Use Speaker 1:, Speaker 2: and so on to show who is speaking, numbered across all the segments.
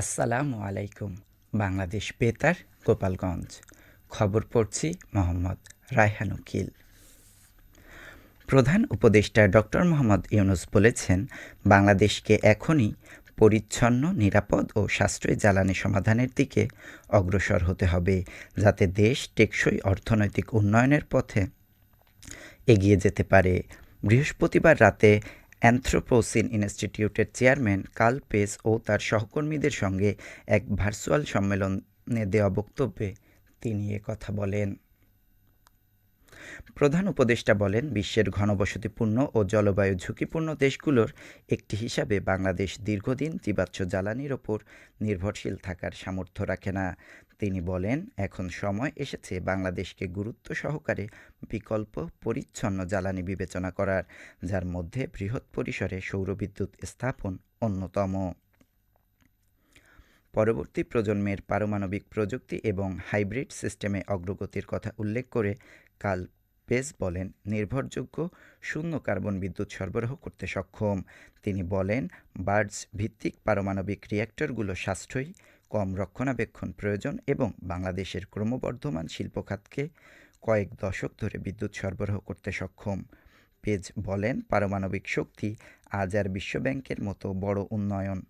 Speaker 1: আসসালামু আলাইকুম, বাংলাদেশ বেতার, গোপালগঞ্জ। খবর পড়ছি মোহাম্মদ রায়হান উকিল। প্রধান উপদেষ্টা ডক্টর মোহাম্মদ ইউনুস বলেছেন, বাংলাদেশকে এখনই পরিচ্ছন্ন, নিরাপদ ও সাশ্রয়ী জ্বালানি সমাধানের দিকে অগ্রসর হতে হবে, যাতে দেশ টেকসই অর্থনৈতিক উন্নয়নের পথে এগিয়ে যেতে পারে। বৃহস্পতিবার রাতে অ্যানথ্রোপোসিন ইনস্টিটিউটের চেয়ারম্যান কাল পেস ও তার সহকর্মীদের সঙ্গে এক ভার্চুয়াল সম্মেলনে দেওয়া বক্তব্যে তিনি কথা বলেন। প্রধান উপদেষ্টা বলেন, বিশ্বের ঘনবসতিপূর্ণ ও জলবায়ু ঝুঁকিপূর্ণ দেশগুলোর একটি হিসাবে বাংলাদেশ দীর্ঘদিন জীবাশ্ম জ্বালানির ওপর নির্ভরশীল থাকার সামর্থ্য রাখে না। তিনি বলেন, এখন সময় এসেছে বাংলাদেশকে গুরুত্ব সহকারে বিকল্প পরিচ্ছন্ন জ্বালানি বিবেচনা করার, যার মধ্যে বৃহৎ পরিসরে সৌরবিদ্যুৎ স্থাপন অন্যতম। পরবর্তী প্রজন্মের পারমাণবিক প্রযুক্তি এবং হাইব্রিড সিস্টেমে অগ্রগতির কথা উল্লেখ করে কাল পেস বলেন নির্ভরযোগ্য শূন্য কার্বন বিদ্যুৎ সরবরাহ করতে সক্ষম। তিনি বলেন, বার্ডস ভিত্তিক পারমাণবিক রিয়্যাক্টরগুলো সাশ্রয়ী, কম রক্ষণাবেক্ষণ প্রয়োজন এবং বাংলাদেশের ক্রমবর্ধমান শিল্পখাতকে কয়েক দশক ধরে বিদ্যুৎ সরবরাহ করতে সক্ষম। পেজ বলেন, পারমাণবিক শক্তি আজ আর বিশ্বব্যাংকের মতো বড় উন্নয়ন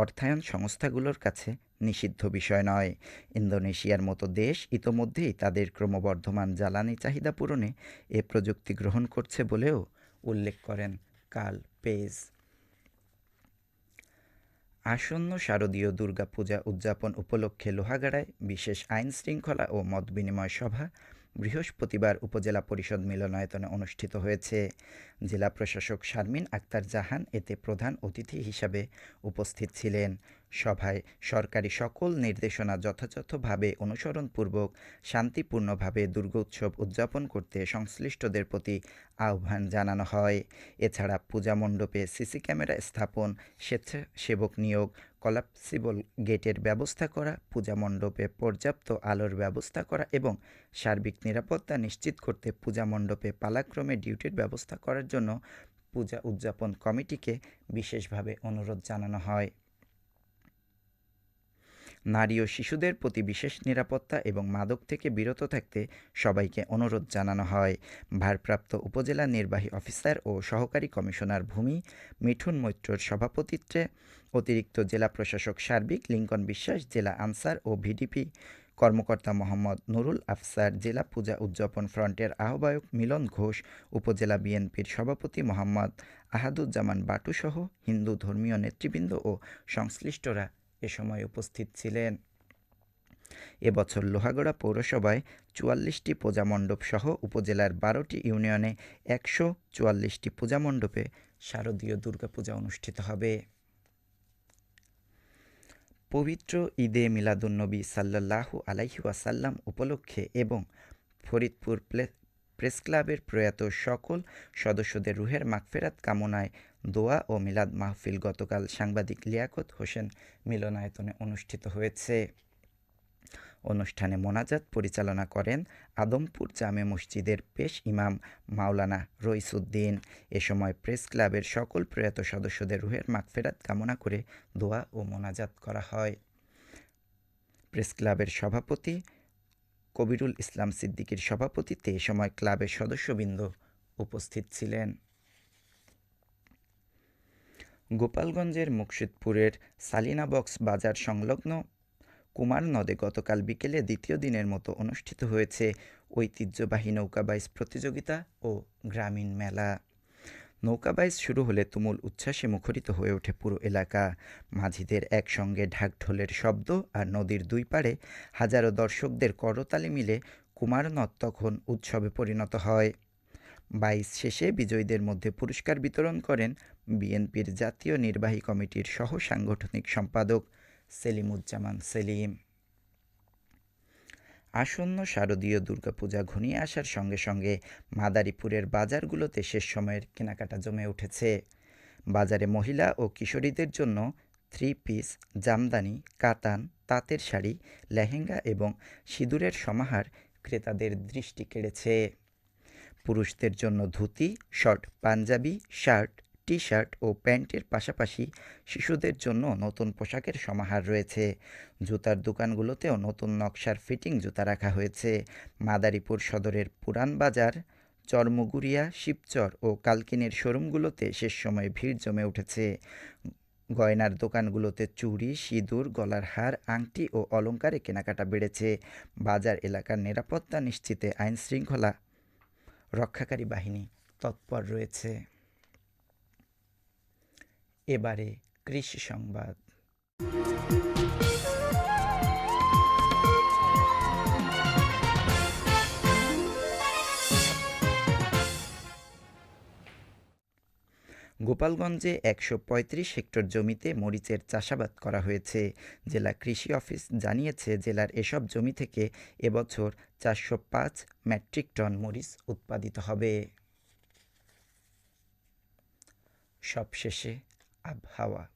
Speaker 1: অর্থায়ন সংস্থাগুলোর কাছে নিষিদ্ধ বিষয় নয়। ইন্দোনেশিয়ার মতো দেশ ইতোমধ্যেই তাদের ক্রমবর্ধমান জ্বালানি চাহিদা পূরণে এ প্রযুক্তি গ্রহণ করছে বলেও উল্লেখ করেন কাল পেজ। আসন্ন শারদীয় দুর্গাপূজা উদযাপন উপলক্ষে লোহাগাড়ায় বিশেষ আইন শৃঙ্খলা ও মত বিনিময় সভা বৃহস্পতিবার উপজেলা পরিষদ মিলনায়তনে অনুষ্ঠিত হয়েছে। জেলা প্রশাসক শারমিন আক্তার জাহান এতে প্রধান অতিথি হিসাবে উপস্থিত ছিলেন। সভায় সরকারি সকল নির্দেশনা যথাযথভাবে অনুসরণপূর্বক, শান্তিপূর্ণভাবে দুর্গোৎসব উদযাপন করতে সংশ্লিষ্টদের প্রতি আহ্বান জানানো হয়। এছাড়া পূজা মণ্ডপে সিসি ক্যামেরা স্থাপন, স্বেচ্ছাসেবক নিয়োগ, কলাপসিবল গেটের ব্যবস্থা করা, পূজা মণ্ডপে পর্যাপ্ত আলোর ব্যবস্থা করা এবং সার্বিক নিরাপত্তা নিশ্চিত করতে পূজা মণ্ডপে পালাক্রমে ডিউটির ব্যবস্থা করার জন্য পূজা উদযাপন কমিটিকে বিশেষভাবে অনুরোধ জানানো হয়। নারী ও শিশুদের প্রতি বিশেষ নিরাপত্তা এবং মাদক থেকে বিরত থাকতে সবাইকে অনুরোধ জানানো হয়। ভারপ্রাপ্ত উপজেলা নির্বাহী অফিসার ও সহকারী কমিশনার ভূমি মিঠুন মৈত্রর সভাপতিত্বে অতিরিক্ত জেলা প্রশাসক সার্বিক লিঙ্কন বিশ্বাস, জেলা আনসার ও ভিডিপি কর্মকর্তা মোহাম্মদ নুরুল আফসার, জেলা পূজা উদযাপন ফ্রন্টের আহ্বায়ক মিলন ঘোষ, উপজেলা বিএনপির সভাপতি মোহাম্মদ আহাদুজ্জামান বাটুসহ হিন্দু ধর্মীয় নেতৃবৃন্দ ও সংশ্লিষ্টরা এ সময় উপস্থিত ছিলেন। এবছর লোহাগড়া পৌরসভায় চুয়াল্লিশটি পূজা মণ্ডপ সহ উপজেলার বারোটি ইউনিয়নে একশো চুয়াল্লিশটি পূজা মণ্ডপে শারদীয় দুর্গাপূজা অনুষ্ঠিত হবে। পবিত্র ঈদে মিলাদুন্নবী সাল্লাল্লাহু আলাইহি ওয়াসাল্লাম উপলক্ষে এবং ফরিদপুর প্রেস ক্লাবের প্রয়াত সকল সদস্যদের রুহের মাগফেরাত কামনায় দোয়া ও মিলাদ মাহফিল গতকাল সাংবাদিক লিয়াকত হোসেন মিলনায়তনে অনুষ্ঠিত হয়েছে। অনুষ্ঠানে মোনাজাত পরিচালনা করেন আদমপুর জামে মসজিদের পেশ ইমাম মাওলানা রইসুদ্দিন। এ সময় প্রেস ক্লাবের সকল প্রয়াত সদস্যদের রুহের মাগফেরাত কামনা করে দোয়া ও মোনাজাত করা হয়। প্রেস ক্লাবের সভাপতি কবিরুল ইসলাম সিদ্দিকীর সভাপতিত্বে এ সময় ক্লাবের সদস্যবৃন্দ উপস্থিত ছিলেন। গোপালগঞ্জের মুর্শিদপুরের সালিনা বক্স বাজার সংলগ্ন কুমার নদে গতকাল বিকেলে দ্বিতীয় দিনের মতো অনুষ্ঠিত হয়েছে ঐতিহ্যবাহী নৌকাবাইজ প্রতিযোগিতা ও গ্রামীণ মেলা। নৌকাবাইজ শুরু হলে তুমুল উচ্ছ্বাসে মুখরিত হয়ে ওঠে পুরো এলাকা। মাঝিদের একসঙ্গে ঢাকঢোলের শব্দ আর নদীর দুই পাড়ে হাজারো দর্শকদের করতালি মিলে কুমারনদ তখন উৎসবে পরিণত হয়। বাইশ শেষে বিজয়ীদের মধ্যে পুরস্কার বিতরণ করেন বিএনপির জাতীয় নির্বাহী কমিটির সহ সাংগঠনিক সম্পাদক সেলিমুজ্জামান সেলিম। আসন্ন শারদীয় দুর্গাপূজা ঘনিয়ে আসার সঙ্গে সঙ্গে মাদারীপুরের বাজারগুলোতে শেষ সময়ের কেনাকাটা জমে উঠেছে। বাজারে মহিলা ও কিশোরীদের জন্য থ্রি পিস, জামদানি, কাতান, তাঁতের শাড়ি, লেহেঙ্গা এবং সিঁদুরের সমাহার ক্রেতাদের দৃষ্টি কেড়েছে। পুরুষদের জন্য dhoti, short, Punjabi, shirt T shirt ও প্যান্টের পাশাপাশি শিশুদের জন্য নতুন পোশাকের সমাহার রয়েছে। জুতার দোকানগুলোতেও নতুন নকশার ফিটিং জুতা রাখা হয়েছে। মাদারীপুর সদরের পুরান বাজার, চরমুগুরিয়া, শিবচর ও কালকিনের শোরুমগুলোতে শেষ সময়ে ভিড় জমে উঠেছে। গয়নার দোকানগুলোতে চুড়ি, সিঁদুর, গলার হার, আংটি ও অলংকারে কেনাকাটা বেড়েছে। বাজার এলাকার নিরাপত্তা নিশ্চিতে আইন শৃঙ্খলা রক্ষাকারী বাহিনী তৎপর রয়েছে। এবারে কৃষি সংবাদ। গোপালগঞ্জে একশো পঁয়ত্রিশ হেক্টর জমিতে মরিচের চাষাবাদ করা হয়েছে। জেলা কৃষি অফিস জানিয়েছে, জেলার এসব জমি থেকে এবছর চারশো পাঁচ মেট্রিক টন মরিচ উৎপাদিত হবে। সবশেষে আবহাওয়া।